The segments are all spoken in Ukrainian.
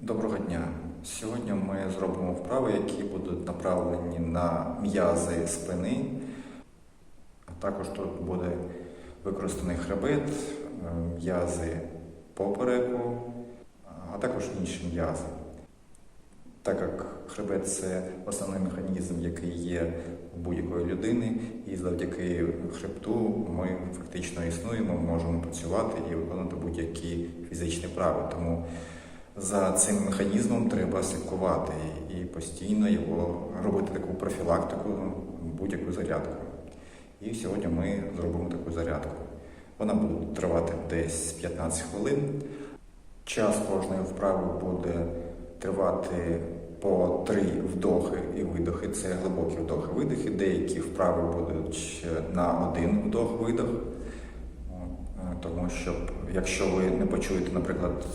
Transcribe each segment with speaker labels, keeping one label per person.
Speaker 1: Доброго дня. Сьогодні ми зробимо вправи, які будуть направлені на м'язи спини. А також тут буде використаний хребет, е, м'язи попереку, а також інші м'язи. Так як хребет це основний механізм, який є у будь-якої людини, і завдяки хребту ми фактично існуємо, можемо працювати і виконувати будь-які фізичні вправи. Тому за цим механізмом треба слідкувати і постійно його робити таку профілактику, будь-яку зарядку. І сьогодні ми зробимо таку зарядку. Вона буде тривати десь 15 хвилин. Час кожної вправи буде тривати по три вдохи і видохи. Це глибокі вдохи-видохи. Деякі вправи будуть на один вдох-видох. Е, Тому що якщо ви не почуєте, наприклад,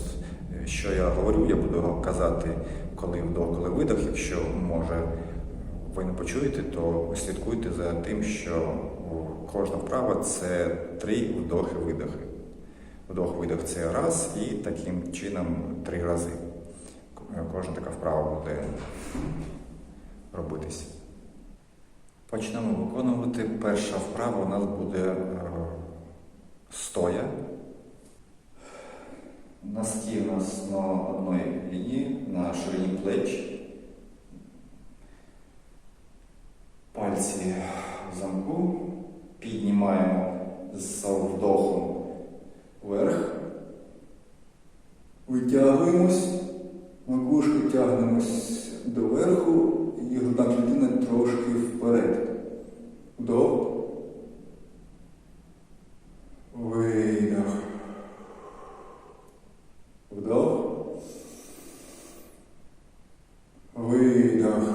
Speaker 1: що я говорю, я буду казати, коли вдох, коли видох. Якщо може ви не почуєте, то слідкуйте за тим, що кожна вправа це три вдохи-видохи. Вдох-видох це раз, і таким чином три рази. Кожна така вправа буде робитись. Почнемо виконувати. Перша вправа у нас буде е, стоя. Носки у нас на одній лінії, на ширині плеч. Пальці в замку. Піднімаємо з вдохом вверх. Витягуємось, макушку тягнемось доверху і грудна клітина трошки вперед. Вдох. Видох. Вдох. Видох.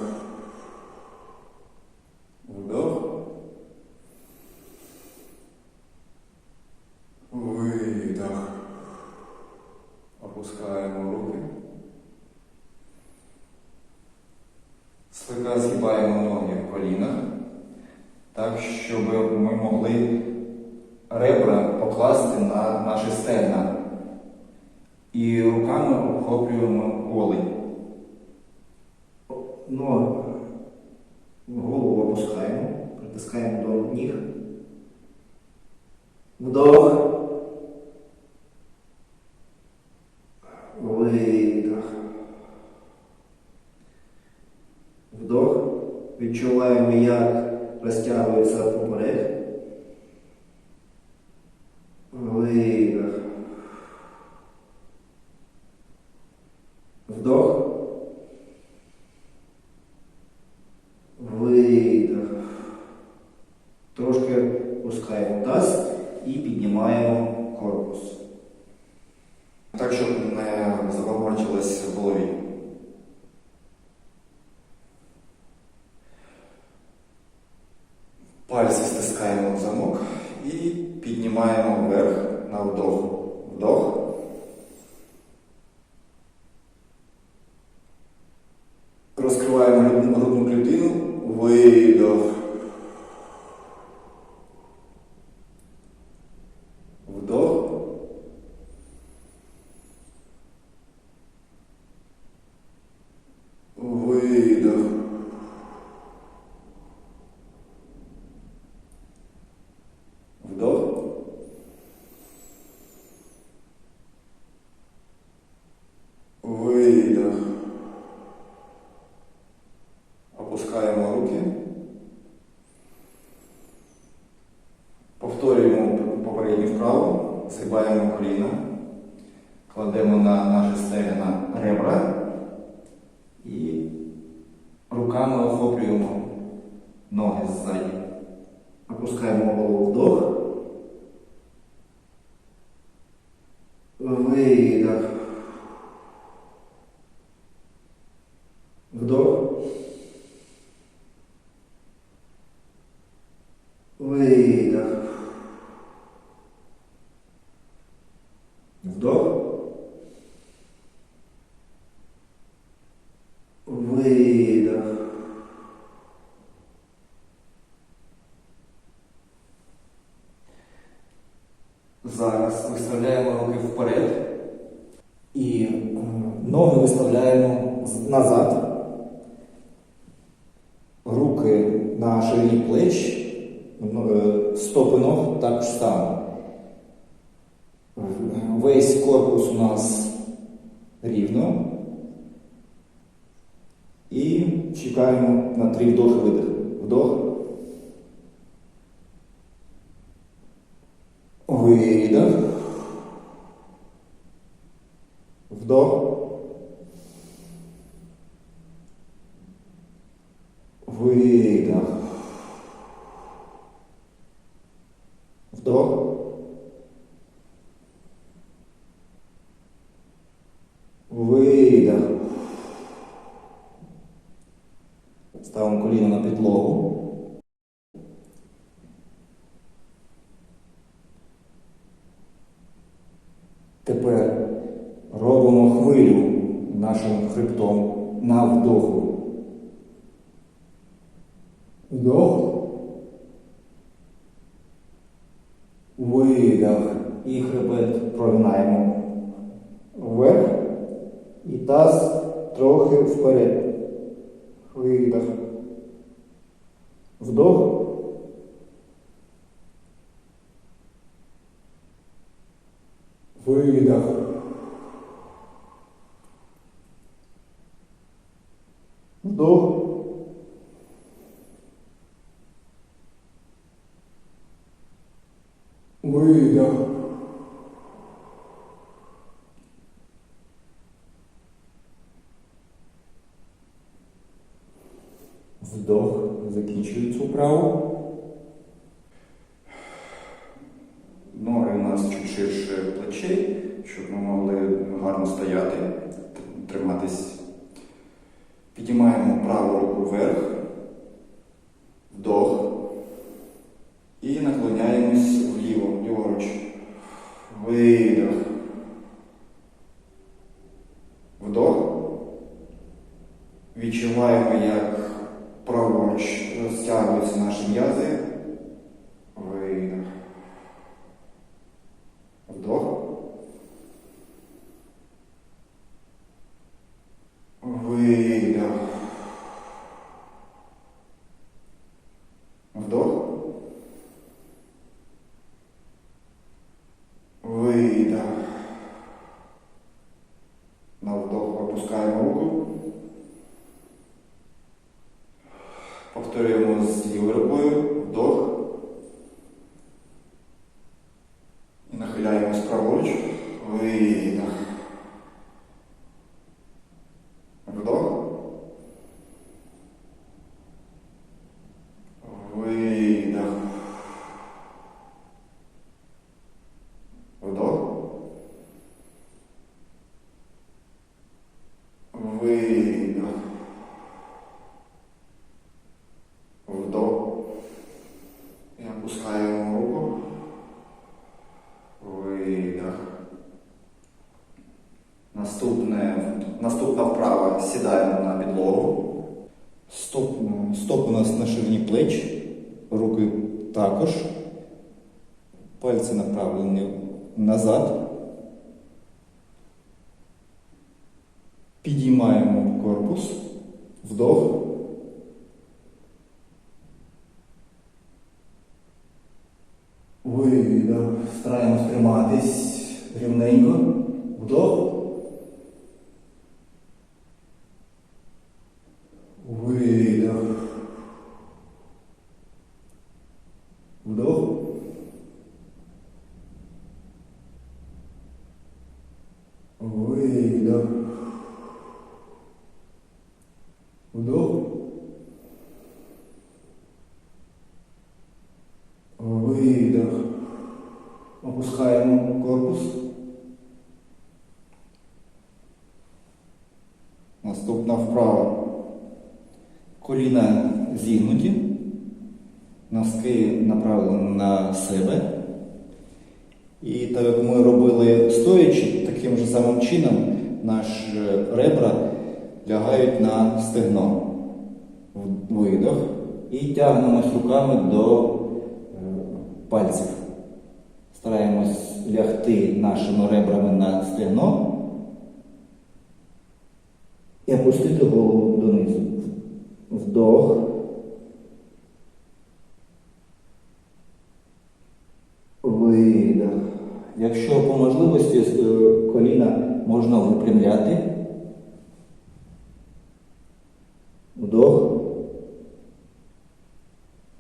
Speaker 1: Вдох. Видох. Опускаємо руки. Слегка згибаємо ноги в колінах, так, щоб ми могли ребра покласти на наші стегна. І руками охоплюємо голень.
Speaker 2: Ноги голову опускаємо, притискаємо до ніг. Вдох. Видох. Вдох. Відчуваємо, як розтягується поперек. Видох. Вдох. Видох. Трошки пускаємо таз і піднімаємо корпус.
Speaker 1: Так, щоб не забаморчилось в голові. Пальці стискаємо в замок і піднімаємо вверх на вдох. Вдох. Розкриваємо грудну клітину. Видох. Вдох. Видох. Вдох. Видох. Опускаємо руки. Повторюємо попередню вправу, згибаємо коліна, кладемо на наші стегна ребра і руками охоплюємо ноги ззаді.
Speaker 2: Опускаємо голову вдох. Видох. Вдох. Видох. Вдох. Видох.
Speaker 1: Зараз виставляємо руки вперед
Speaker 2: І Ноги виставляємо назад. Руки на ширині плеч. Ну, е, Стопи ног також само. Весь корпус у нас рівно. І чекаємо на три вдохи видих. Вдох. Видих. Вдох. Видих. Вдох. Видих. Ставимо підлогу. Тепер робимо хвилю нашим хребтом на вдоху. Вдох. Видох. І хребет прогинаємо вверх. І таз трохи вперед. Видох. Вдох. Видох. Вдох. Видох. Вдох. Закінчую цю вправу.
Speaker 1: Ноги у нас чуть ширше плечей, щоб ми могли гарно стояти, т- триматись. Підіймаємо праву руку вверх, вдох. І наклоняємось вліво, ліворуч. Видох. Вдох. Відчуваємо, як праворуч розтягуються наші м'язи. Видох. Вдох. Видох. Вдох. Видох. На вдох опускаємо руку. Повторюємо з лівою рукою. Вдох. І нахиляємось праворуч. Видох. Вдох. Видох. Вдох. Видох. Вдох. І опускаємо руку. Видох. Наступне, наступна вправа сідаємо на підлогу.
Speaker 2: Стоп, стоп у нас на ширині плеч, руки також. Пальці направлені назад. Підіймаємо корпус. Вдох. Видох. Стараємось триматись рівненько. Вдох. Видох. Вдох. Видох. Вдох. Видох. Опускаємо корпус. Наступна вправа. Коліна зігнуті, носки направлені на себе. І так як ми робили стоячи, таким же самим чином наші ребра лягають на стегно. Видох. І тягнемось руками до е, пальців. Стараємось лягти нашими ребрами на стегно. І опустити голову донизу. Вдох. Видох. Якщо по можливості е, коліна можна випрямляти. Вдох.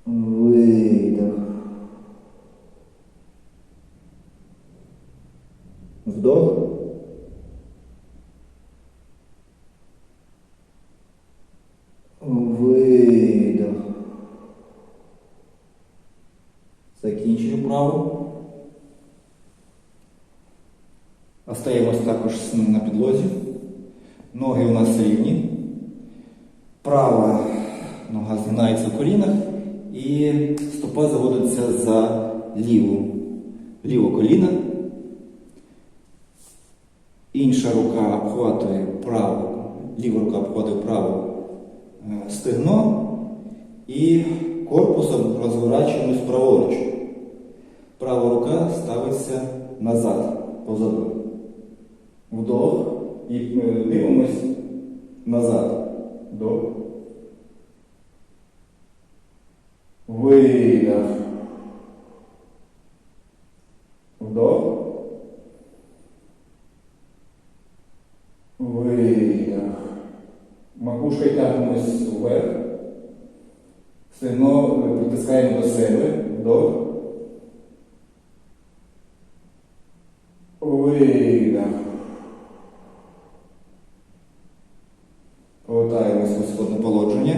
Speaker 2: Видох. Вдох. Видох. Закінчую вправу. Остаємось також на підлозі. Ноги у нас рівні. Права нога згинається в колінах і стопа заводиться за ліву. Ліве коліно. Інша рука обхватує праву, ліва рука обхватує праве е, стегно і корпусом розворачуємось праворуч. Права рука ставиться назад, позаду. Вдох і е, дивимось назад. Вдох. Видох. Вдох. Видох. Макушкою тягнемось вверх. Стегно притискаємо до себе. Вдох. Видох. Повертаємось в ісходне положення.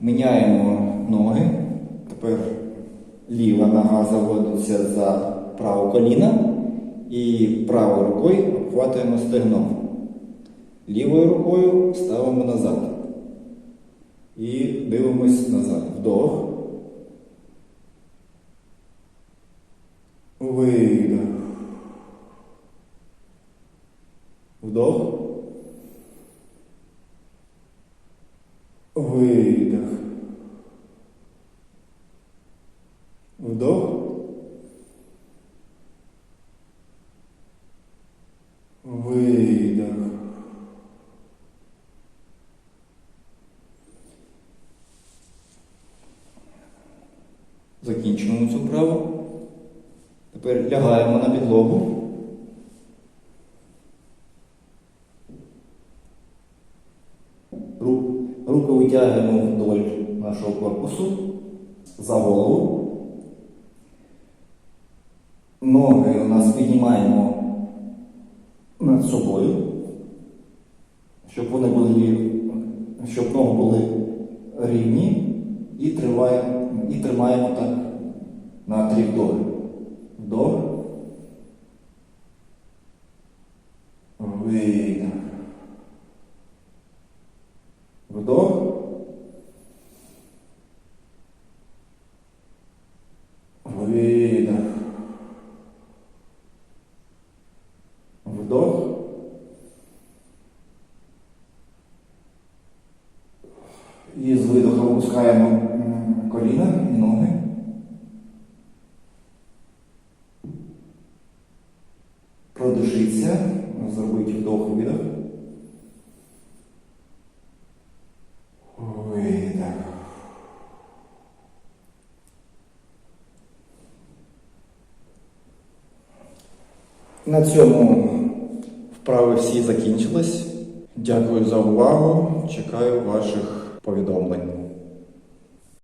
Speaker 2: Міняємо ноги. Тепер ліва заводиться за праве коліно і правою рукою обхватуємо стегно. Лівою рукою ставимо назад. І дивимось назад. Вдох. Видох. Вдох. Видох. Вдох. Видох. Закінчуємо цю вправу. Тепер лягаємо на підлогу. Ру- Руки витягуємо вдоль нашого корпусу за голову. Ноги у нас піднімаємо над собою, щоб вони були, щоб ноги були рівні і триваємо, і тримаємо так на три вдохи. Вдох. Видох. Вдох. Видох. Вдох. І з видохом опускаємо м, коліна і ноги. Продишіться, зробіть вдох. Видох. На цьому вправи всі закінчились. Дякую за увагу. Чекаю ваших повідомлень.